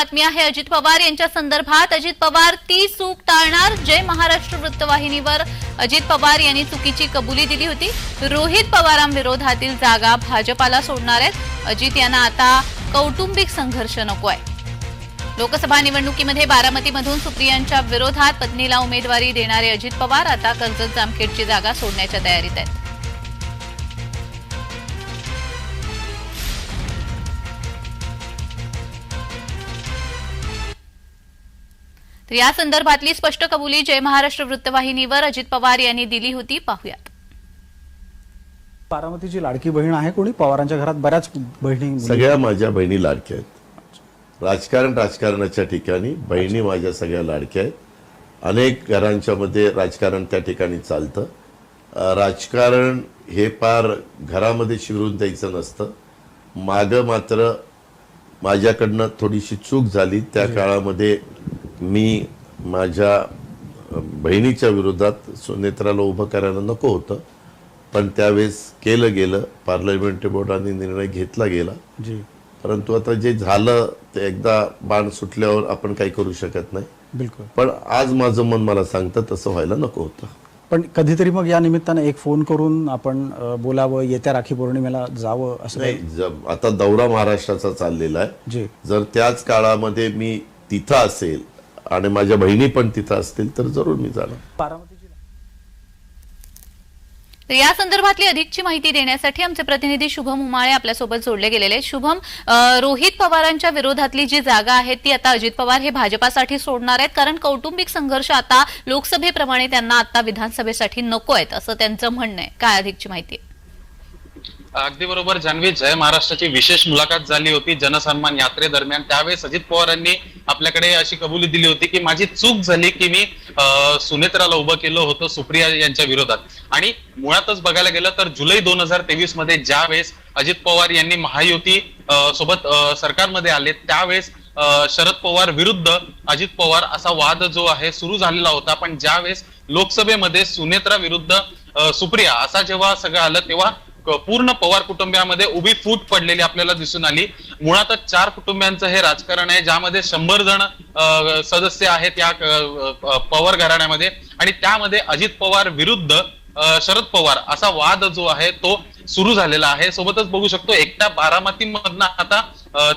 बातमी आहे. अजित पवार यांच्या संदर्भात अजित पवार ती चूक टाळणार जय महाराष्ट्र वृत्तवाहिनीवर. अजित पवार यांनी चुकीची कबुली दिली होती. रोहित पवारांविरोधातील जागा भाजपाला सोडणार आहेत. अजित यांना आता कौटुंबिक संघर्ष नको आहे. लोकसभा निवडणुकीमध्ये बारामतीमधून सुप्रियांच्या विरोधात पत्नीला उमेदवारी देणारे अजित पवार आता कर्जत जामखेडची जागा सोडण्याच्या तयारीत आहेत. तर या संदर्भातली स्पष्ट कबुली जय महाराष्ट्र वृत्तवाहिनीवर अजित पवार यांनी दिली होती. पाहुयात. बारामतीची लाडकी बहीण आहे कोणी? पवारांच्या घरात बऱ्याच बहिणी मुली- सगळ्या माझ्या बहिणी लाडक्या आहेत. राजकारण राजकारणाच्या ठिकाणी बहिणी माझ्या सगळ्या लाडक्या आहेत. अनेक घरांच्या मध्ये राजकारण त्या ठिकाणी चालतं. राजकारण हे फार घरामध्ये शिरून द्यायचं नसतं. मागं मात्र माझ्याकडनं थोडीशी चूक झाली. त्या काळामध्ये मी माझ्या बहिणीच्या विरोधात सुनेत्राला उभं करायला नको होतं. पण त्यावेळेस केलं गेलं. पार्लमेंटरी बोर्डाने निर्णय घेतला गेला. जी. परंतु आता जे झालं ते एकदा बाण सुटल्यावर आपण काही करू शकत नाही. बिलकुल. पण आज माझं मन मला सांगतं तसं व्हायला नको होतं. पण कधीतरी मग या निमित्तानं एक फोन करून आपण बोलावं येत्या राखी पौर्णिमेला जावं असं नाही ज- आता दौरा महाराष्ट्राचा चाललेला आहे. जी. जर त्याच काळामध्ये मी तिथं असेल आणि माझ्या बहिणी पण तिथं असतील तर जरूर मी जाणार. तर या संदर्भातली अधिकची माहिती देण्यासाठी आमचे प्रतिनिधी शुभम उमाळे आपल्यासोबत जोडले गेलेले शुभम रोहित पवारांच्या विरोधातली जी जागा आहे ती आता अजित पवार हे भाजपासाठी सोडणार आहेत. कारण कौटुंबिक संघर्ष आता लोकसभेप्रमाणे त्यांना आता विधानसभेसाठी नको आहेत असं त्यांचं म्हणणं आहे. काय अधिकची माहिती आहे? अगदी बरोबर जान्हवी. जय महाराष्ट्राची विशेष मुलाखत झाली होती जनसन्मान यात्रेदरम्यान त्यावेळेस अजित पवारांनी आपल्याकडे अशी कबुली दिली होती की माझी चूक झाली की मी अं, सुनेत्राला उभं केलं होतं सुप्रिया यांच्या विरोधात. आणि मुळातच बघायला गेलं तर जुलै दोन हजार तेवीसमध्ये ज्या वेळेस अजित पवार यांनी महायुती सोबत सरकारमध्ये आले त्यावेळेस शरद पवार विरुद्ध अजित पवार असा वाद जो आहे सुरू झालेला होता. पण ज्यावेळेस लोकसभेमध्ये सुनेत्रा विरुद्ध सुप्रिया असा जेव्हा सगळं आलं तेव्हा पूर्ण पवार कुटुंबियामध्ये उभी फूट पडलेली आपल्याला दिसून आली. मुळातच चार कुटुंबियांचं हे राजकारण आहे ज्यामध्ये शंभर जण सदस्य आहेत या पवार घराण्यामध्ये. आणि त्यामध्ये अजित पवार विरुद्ध शरद पवार असा वाद जो आहे तो सुरू झालेला आहे. सोबतच बघू शकतो एकट्या बारामतीमधनं आता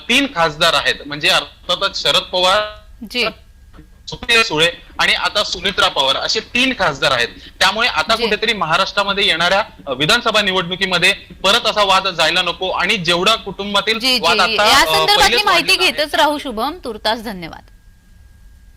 तीन खासदार आहेत. म्हणजे अर्थातच शरद पवार सुप्रिया सुळे आणि आता सुमित्रा पवार असे तीन खासदार आहेत त्यामुळे आता. कुठेतरी महाराष्ट्रामध्ये येणाऱ्या विधानसभा निवडणुकीमध्ये परत असा वाद जायला नको आणि जेवढा कुटुंबातील वाद आता माहिती. घेतच राहू शुभम तुर्तास धन्यवाद